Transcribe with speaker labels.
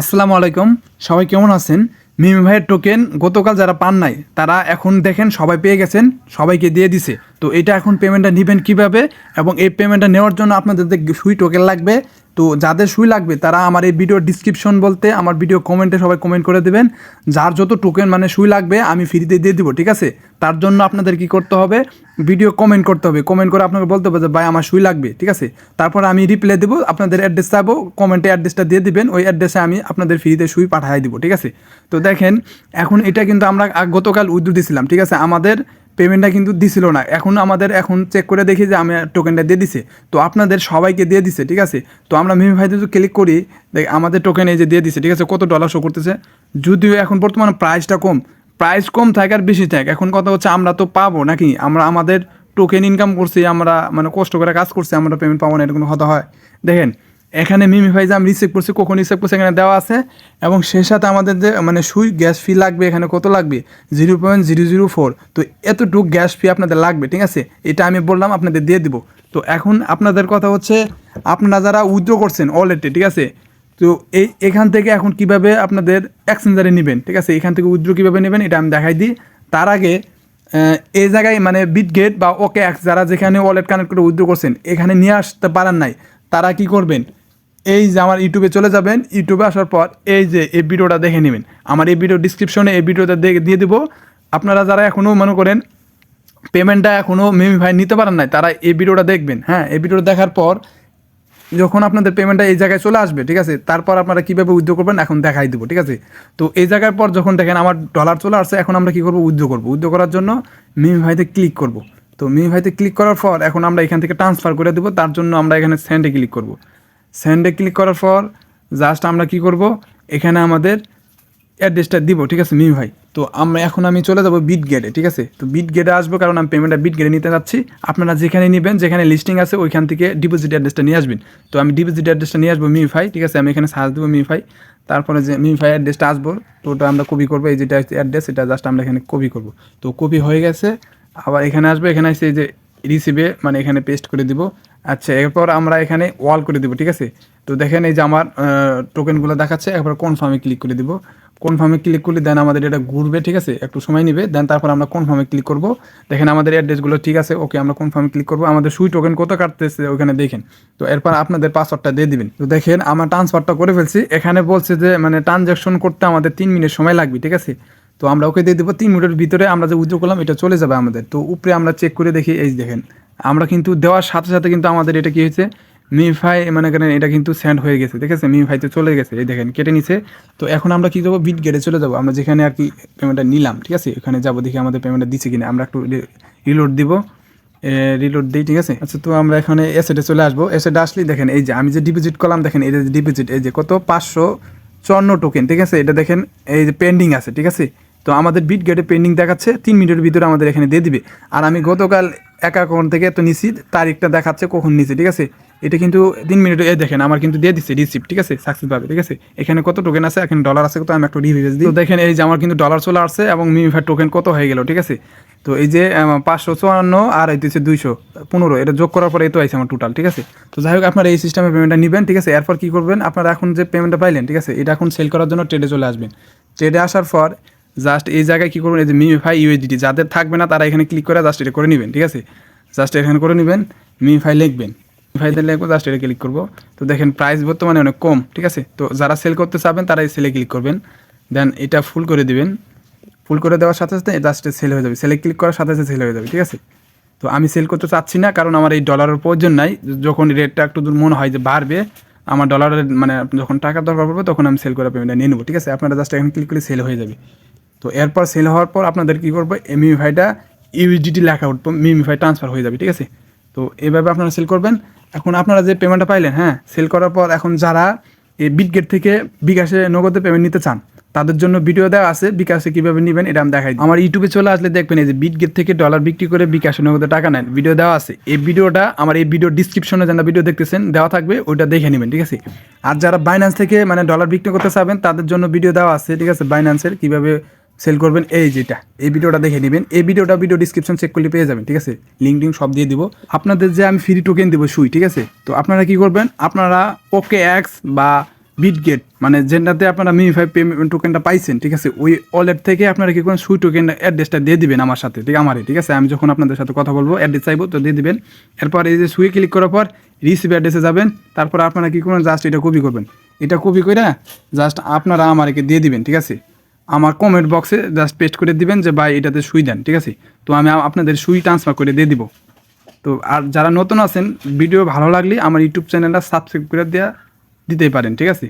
Speaker 1: আসসালামু আলাইকুম। সবাই কেমন আছেন? মিমি ভাইয়ের টোকেন গতকাল যারা পান নাই, তারা এখন দেখেন সবাই পেয়ে গেছেন, সবাইকে দিয়ে দিছে। তো এটা এখন পেমেন্টটা নেবেন কীভাবে? এবং এই পেমেন্টটা নেওয়ার জন্য আপনাদের সুই টোকেন লাগবে তো যাদের সুই লাগবে, তারা আমার এই ভিডিও ডিসক্রিপশন বলতে, আমার ভিডিও কমেন্টে সবাই কমেন্ট করে দেবেন। যার যত টোকেন মানে সুই লাগবে, আমি ফ্রিতে দিয়ে দিব, ঠিক আছে? তার জন্য আপনাদের কি করতে হবে? ভিডিও কমেন্ট করতে হবে। কমেন্ট করে আপনাকে বলতে হবে যে, ভাই, আমার সুই লাগবে ঠিক আছে? তারপর আমি রিপ্লাই দেবো, আপনাদের অ্যাড্রেস চাবো কমেন্টে অ্যাড্রেসটা দিয়ে দিবেন, ওই অ্যাড্রেসে আমি আপনাদের ফ্রিতে সুই পাঠিয়ে দিব, ঠিক আছে? তো দেখেন, এখন এটা কিন্তু আমরা গতকাল উইথড্র দিছিলাম, ঠিক আছে? আমাদের পেমেন্টটা কিন্তু দিছিল না। এখন আমাদের এখন চেক করে দেখি যে আমি টোকেনটা দিয়ে দিছে। তো আপনাদের সবাইকে দিয়ে দিছে, ঠিক আছে? তো আমরা মিমি ভাইতে যদি ক্লিক করি, দেখ, আমাদের টোকেন এই যে দিয়ে দিছে, ঠিক আছে? কত ডলার শো করতেছে? যদিও এখন বর্তমানে প্রাইসটা কম। প্রাইস কম থাকে আর বেশি থাকে। এখন কথা হচ্ছে আমরা তো পাবো নাকি? আমরা, আমাদের টোকেন ইনকাম করছি, আমরা মানে কষ্ট করে কাজ করছি, আমরা পেমেন্ট পাবো না এরকম কথা হয়। দেখেন এখানে মিমি যে আমি রিসিভ করছি, কখন রিসিভ করছি এখানে দেওয়া আছে। এবং সেই সাথে আমাদের যে মানে সুই গ্যাস ফি লাগবে এখানে কত লাগবে? Zero point zero zero four তো এতটুকু গ্যাস ফি আপনাদের লাগবে, ঠিক আছে? এটা আমি বললাম, আপনাদের দিয়ে দিব। তো এখন আপনাদের কথা হচ্ছে, আপনারা যারা উইথড্র করছেন অলরেডি ঠিক আছে? তো এই, এখান থেকে এখন কীভাবে আপনাদের এক্সচেঞ্জারে নেবেন, ঠিক আছে? এখান থেকে উইথড্র কীভাবে নেবেন, এটা আমি দেখাই দিই। তার আগে এই জায়গায় মানে বিটগেট বা ওকে এক্স যারা যেখানে ওয়ালেট কানেক্ট করে উইথড্র করছেন, এখানে নিয়ে আসতে পারেন নাই। তারা কি করবেন? এই যে আমার ইউটিউবে চলে যাবেন, ইউটিউবে আসার পর এই যে এই ভিডিওটা দেখে নেবেন। আমার এই ভিডিও ডিসক্রিপশনে এই ভিডিওটা দিয়ে দেবো। আপনারা যারা এখনও মনে করেন পেমেন্টটা এখনও মেমি ভাই নিতে পারেন নাই, তারা এই ভিডিওটা দেখবেন। হ্যাঁ এই ভিডিওটা দেখার পর যখন আপনাদের পেমেন্টটা এই জায়গায় চলে আসবে, ঠিক আছে? তারপর আপনারা কীভাবে উদ্যোগ করবেন এখন দেখাই দেবো, ঠিক আছে? তো এই জায়গার পর যখন দেখেন আমার ডলার চলে আসছে, এখন আমরা কী করব? উদ্যোগ করব। উইথড্র করার জন্য মিমি ভাইতে ক্লিক করব। তো মিমি ভাইতে ক্লিক করার পর এখন আমরা এখান থেকে ট্রান্সফার করে দেবো, তার জন্য আমরা এখানে সেন্ডে ক্লিক করব। সেন্ডে ক্লিক করার পর জাস্ট আমরা কি করব? এখানে আমাদের অ্যাড্রেসটা দিব, ঠিক আছে, মিমি ভাই? তো আমরা এখন আমি চলে যাব বিট গেটে ঠিক আছে? তো বিট গেটে আসব কারণ আমি পেমেন্টটা বিট গেটে নিতে যাচ্ছি। আপনারা যেখানে নেবেন, যেখানে লিস্টিং আছে, ওইখান থেকে ডিপোজিট অ্যাড্রেসটা নিয়ে আসবেন। তো আমি ডিপোজিট অ্যাড্রেসটা নিয়ে আসব মিমি ফাই ঠিক আছে? আমি এখানে সার্চ দেবো মিমি ফাই তারপরে যে মিমি ফাই অ্যাড্রেসটা আসব, তো ওটা আমরা কপি করব। এই যেটা অ্যাড্রেস এটা জাস্ট আমরা এখানে কপি করব। তো কপি হয়ে গেছে, আবার এখানে আসব। এখানে এসে এই যে রিসিভে মানে এখানে পেস্ট করে দিব। আচ্ছা এরপর আমরা এখানে ওয়াল করে দিব, ঠিক আছে? তো দেখেন এই যে আমার টোকেনগুলো দেখাচ্ছে একবার কনফার্মে ক্লিক করে দিব। কনফার্মে ক্লিক করলে দেন আমাদের এটা ঘুরবে, ঠিক আছে? একটু সময় নেবে দেন তারপর আমরা কনফার্মে ক্লিক করব। দেখেন আমাদের অ্যাড্রেসগুলো ঠিক আছে ওকে আমরা কনফার্মে ক্লিক করব। আমাদের সুই টোকেন কত কাটতেছে ওখানে দেখেন। তো এরপর আপনাদের পাসওয়ার্ডটা দিয়ে দিবেন। তো দেখেন, আমার ট্রান্সফারটা করে ফেলছি। এখানে বলছে যে মানে ট্রানজ্যাকশন করতে আমাদের তিন মিনিট সময় লাগবে, ঠিক আছে? তো আমরা ওকে দিয়ে দেবো তিন মিনিটের ভিতরে আমরা যে উইথড্র করলাম, এটা চলে যাবে আমাদের। তো উপরে আমরা চেক করে দেখি, এই দেখেন, আমরা কিন্তু দেওয়ার সাথে সাথে কিন্তু আমাদের এটা কি হয়েছে মিফাই মানে কেন এটা কিন্তু স্যান্ড হয়ে গেছে, ঠিক আছে? মিফাই তো চলে গেছে, এই দেখেন, কেটে নিছে। তো এখন আমরা কি যাব বিট গেটে চলে যাব। আমরা যেখানে আর কি পেমেন্টটা নিলাম, ঠিক আছে? এখানে যাব দেখি আমাদের পেমেন্টটা দিচ্ছে কিনা। আমরা একটু রিলোড দিব। রিলোড দিই, ঠিক আছে? আচ্ছা তো আমরা এখানে এসেটে চলে আসব। এসেটে আসলেই দেখেন, এই যে আমি যে ডিপোজিট করলাম, দেখেন, এই যে ডিপোজিট এই যে কত? পাঁচশো চুয়ান্ন টোকেন ঠিক আছে? এটা দেখেন, এই যে পেন্ডিং আছে, ঠিক আছে? তো আমাদের বিট গেটে পেন্ডিং দেখাচ্ছে, তিন মিনিটের ভিতরে আমাদের এখানে দিয়ে দিবে। আর আমি গতকাল এক অ্যাকাউন্ট থেকে তো নিছি, তারিখটা দেখাচ্ছে কখন নিছি, ঠিক আছে? এটা কিন্তু তিন মিনিটে এই দেখেন, আমার কিন্তু দিয়ে দিচ্ছে রিসিপ্ট ঠিক আছে? সাকসেস পাবে, ঠিক আছে? এখানে কত টোকেন আছে? এখানে ডলার আছে, কত? আমি একটু রিভিউজ দিই। তো দেখেন, এই যে আমার কিন্তু ডলার চলে আসছে এবং মিমিফাই টোকেন কত হয়ে গেল, ঠিক আছে? তো এই যে পাঁচশো চুয়ান্ন আর এই হচ্ছে দুইশো পনেরো, এটা যোগ করার পরে এই তো আছে আমার টোটাল ঠিক আছে? তো যাই হোক, আপনারা এই সিস্টেমে পেমেন্টটা নেবেন, ঠিক আছে? এরপর কী করবেন? আপনারা এখন যে পেমেন্টটা পাইলেন, ঠিক আছে? এটা এখন সেল করার জন্য ট্রেডে চলে আসবেন। ট্রেডে আসার পর জাস্ট এই জায়গায় কী করবেন? এই যে মিমিফাই ইউএসডিটি যাদের থাকবে না, তারা এখানে ক্লিক করে জাস্ট এটা করে নেবেন, ঠিক আছে? জাস্ট এখানে করে নেবেন মিমিফাই লিখবেন। মিমিফাইতে লিখব জাস্ট এটা ক্লিক করব। তো দেখেন প্রাইস বর্তমানে অনেক কম, ঠিক আছে? তো যারা সেল করতে চাবেন, তারা এই সেলে ক্লিক করবেন। দেন এটা ফুল করে দিবেন। ফুল করে দেওয়ার সাথে সাথে জাস্ট সেল হয়ে যাবে। সেলে ক্লিক করার সাথে সাথে সেল হয়ে যাবে, ঠিক আছে? তো আমি সেল করতে চাচ্ছি না, কারণ আমার এই ডলারের প্রয়োজন নাই। যখন রেটটা একটু দূর মনে হয় যে বাড়বে, আমার ডলারের মানে যখন টাকার দরকার পড়বে, তখন আমি সেল করে পেমেন্টটা নিয়ে নেব, ঠিক আছে? আপনারা জাস্ট এখানে ক্লিক করে সেল হয়ে যাবে। তো এরপর সেল হওয়ার পর আপনাদের কী করব? এমিফাইটা ইউএসডিটি লেখা উঠবো মিমিফাই ট্রান্সফার হয়ে যাবে, ঠিক আছে? তো এভাবে আপনারা সেল করবেন। এখন আপনারা যে পেমেন্টটা পাইলেন হ্যাঁ সেল করার পর এখন যারা এই বিটগেট থেকে বিকাশে নগদে পেমেন্ট নিতে চান, তাদের জন্য ভিডিও দেওয়া আছে, বিকাশে কীভাবে নেবেন এটা আমি দেখাই আমার ইউটিউবে চলে আসলে দেখবেন, এই যে বিটগেট থেকে ডলার বিক্রি করে বিকাশে নগদে টাকা নেন ভিডিও দেওয়া আছে। এই ভিডিওটা আমার এই ভিডিও ডিসক্রিপশনে যারা ভিডিও দেখতেছেন, দেওয়া থাকবে, ওইটা দেখে নেবেন, ঠিক আছে? আর যারা বাইন্যান্স থেকে মানে ডলার বিক্রি করতে চাবেন, তাদের জন্য ভিডিও দেওয়া আছে, ঠিক আছে? বাইন্যান্সের কীভাবে সেল করবেন এই যেটা। এই ভিডিওটা দেখে নেবেন। এই ভিডিওটা ভিডিও ডিসক্রিপশন চেক করলে পেয়ে যাবেন, ঠিক আছে? লিঙ্ক টিঙ্ক সব দিয়ে দিব। আপনাদের যে আমি ফ্রি টোকেন দেবো সুই, ঠিক আছে? তো আপনারা কি করবেন? আপনারা ওকে এক্স বা বিটগেট মানে যেটাতে আপনারা মিমিফাই পেমেন্ট টোকেনটা পাইছেন, ঠিক আছে? ওই ওয়ালেট থেকে আপনারা কি করেন সুই টোকেন অ্যাড্রেসটা দিয়ে দিবেন আমার সাথে, ঠিক আমারই ঠিক আছে? আমি যখন আপনাদের সাথে কথা বলব অ্যাড্রেস চাইব, তো দিয়ে দিবেন। এরপর এই যে সুই ক্লিক করার পর রিসিভ অ্যাড্রেসে যাবেন। তারপর আপনারা কি করবেন? জাস্ট এটা কপি করবেন। এটা কপি করে জাস্ট আপনারা আমাকে দিয়ে দিবেন, ঠিক আছে? আমার কমেন্ট বক্সে জাস্ট পেস্ট করে দিবেন যে, ভাই, এটাতে সুই দেন। ঠিক আছে? তো আমি আপনাদের সুই ট্রান্সফার করে দিয়ে দিব। তো আর যারা নতুন আছেন ভিডিও ভালো লাগলে আমার ইউটিউব চ্যানেলটা সাবস্ক্রাইব করে দেওয়া দিতেই পারেন, ঠিক আছে?